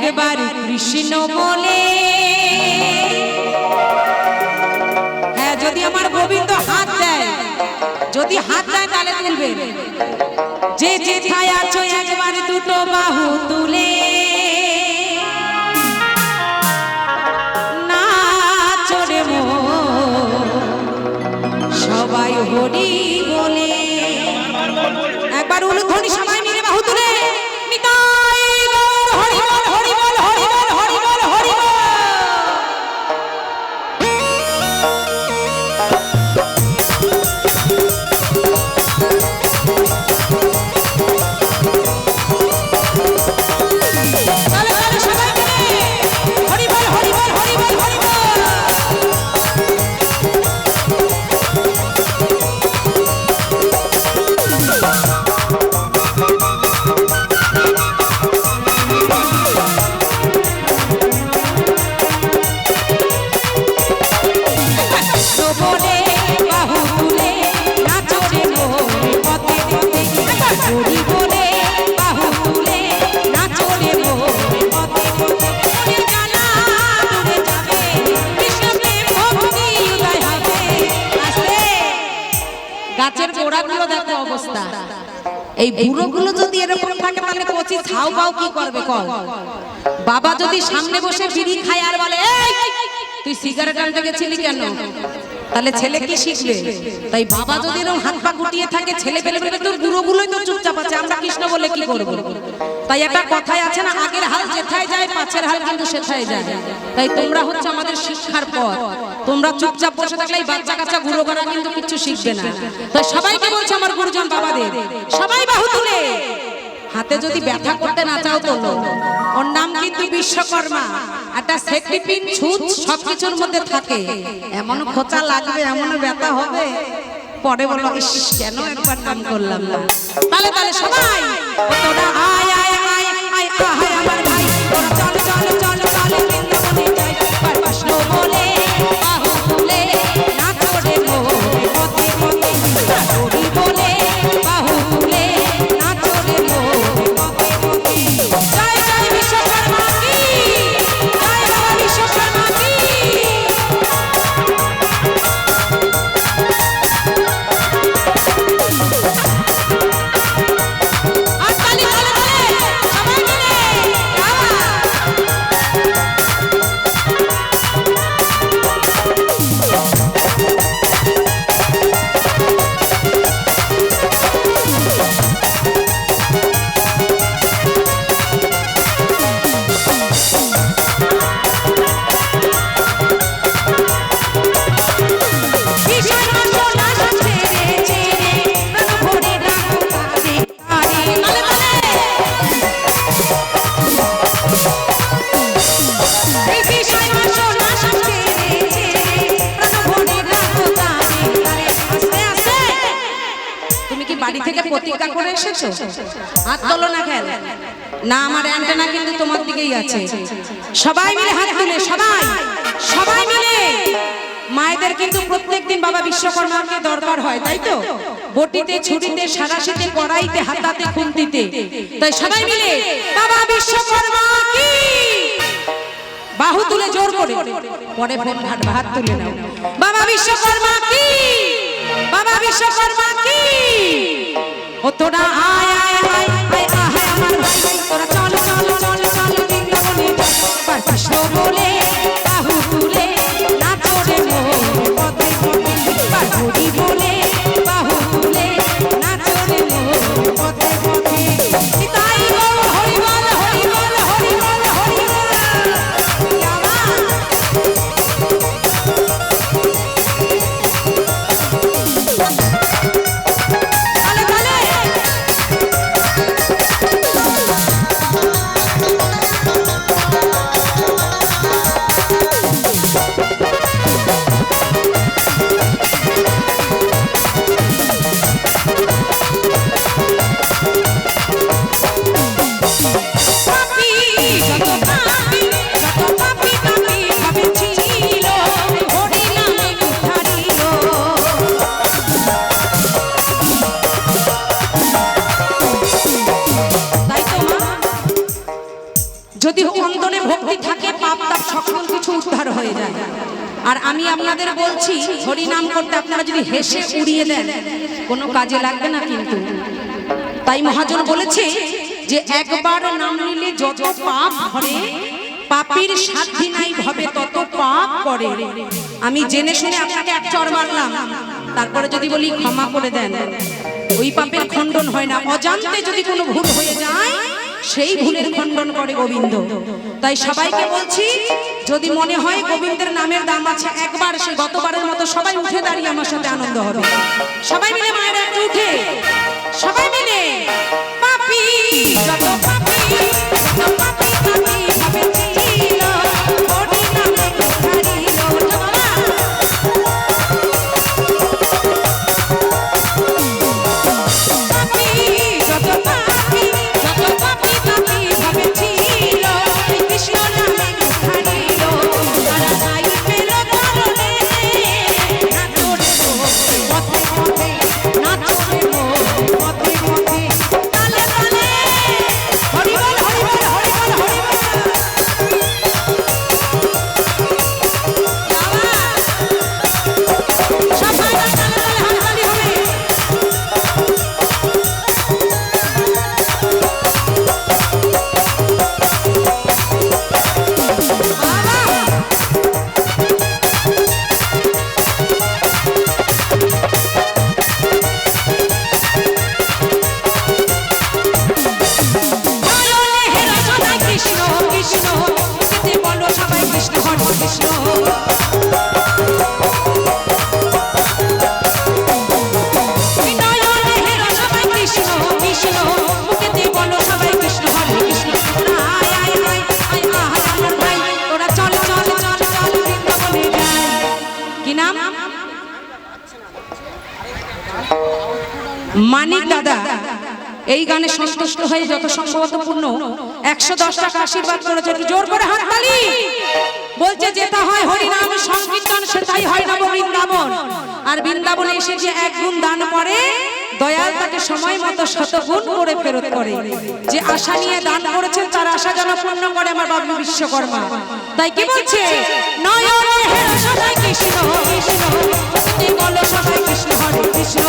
একবার কৃষ্ণ বলে। হ্যাঁ যদি আমার গোবিন্দ হাত দেয়, যদি হাত দেয় তাহলে তুলবে। যে যেথায় আছো একবার দুটো বাহু গাছের গোড়াগুলো দেখো অবস্থা। এই বুড়োগুলো যদি এরকম থাকে তাহলে কচি ছাউ পাও কি করবে কল? বাবা যদি সামনে বসে বিড়ি খায় আর বলে "এই, তুই সিগারেট আনতে গেছিলি কেন? তাহলে ছেলে কি শিখবে? তাই বাবা যদি এরকম হাত পা গুটিয়ে থাকে, ছেলে পেলে পেলে তোর বুড়োগুলোই তো চুপচাপ আছে, আমরা কৃষ্ণ বলে কি করব? তাই একটা কথাই আছে না, আগের হাল যেথায় যায় পাছের হাল কিন্তু সেথায় যায়। তাই তোমরা হচ্ছে আমাদের শিক্ষার পথ। তোমরা চুপচাপ বসে থাকলে বাচ্চা কাচ্চা গুঁড়ো করা কিন্তু কিছু শিখবে না। তাই সবাইকে বলছে আমার গুরুজন বাবাদের হাতে যদি ব্যথা করতে না চাও তো ওর নাম কিন্তু বিশ্বকর্মা। একটা সেক্রিপিন পিন, ছুঁচ সবকিছুর মধ্যে থাকে। এমন খোঁচা লাগবে এমন ব্যথা হবে। পরে বলো কেন একবার নাম করলাম না? তাহলে তাহলে সবাই থেকে প্রতিজ্ঞা করে এসেছ? হাত তোলো না খেল না আমার অ্যান্টেনা কিন্তু তোমার দিকেই আছে। সবাই মিলে হাত তুলে, সবাই সবাই মিলে। মায়েদের কিন্তু প্রত্যেকদিন বাবা বিশ্বকর্মাকে দরকার হয়, তাই তো? বটিতে, ছুটিতে, সারাশিতে, কড়াইতে, হাতাতে, খুন্তিতে। তাই সবাই মিলে বাবা বিশ্বকর্মা কি? বাহু তুলে জোর করে। পরে হাত তুলে নাও। বাবা বিশ্বকর্মা কি? বাবা বিশ্বকর্মা কি? ও তোরা আয় আয় আয়। হয়ে যায়। আর আমি আপনাদের বলছি হরি নাম করতে আপনারা যদি হেসে উড়িয়ে দেন, কোনো কাজে লাগবে না কিন্তু। তাই মহাজন বলেছে যে, একবার নাম নিলে যত পাপ ধরে, পাপের সাধ্যি নাই ভবে, তত পাপ করে। আমি জেনে শুনে আপনাকে এক চর মারলাম, তারপরে যদি বলি ক্ষমা করে দেন, ওই পাপের খণ্ডন হয় না। অজান্তে যদি কোনো ভুল হয়ে যায় সেই ভুলের খণ্ডন করে গোবিন্দ। তাই সবাইকে বলছি, যদি মনে হয় গোবিন্দের নামের দাম আছে একবার, সে গতবারের মতো সবাই উঠে দাঁড়িয়ে আমার সাথে আনন্দ হবে। সবাই মিলে মায়ের উঠে। সবাই এই গানে সন্তুষ্ট হয়ে যত সম্ভবত পূর্ণ, একশো দশ টাকা আশীর্বাদ করেছে একটু জোর করে হাত তালি বলছে, যেটা হয় হরিনাম, সংকীর্তন, সেটাই হয় নব বৃন্দাবন। আর বৃন্দাবনে এসে যে এক গুণ দান করে, দয়াল তাকে সময় মতো শতগুণ করে ফেরত করে। যে আশা নিয়ে দান করেছেন, তার আশা যেন পূর্ণ করে আমার বাবু বিশ্বকর্মা। তাই কি বলছে? সবাই কৃষ্ণ কৃষ্ণ সবাই কৃষ্ণ কৃষ্ণ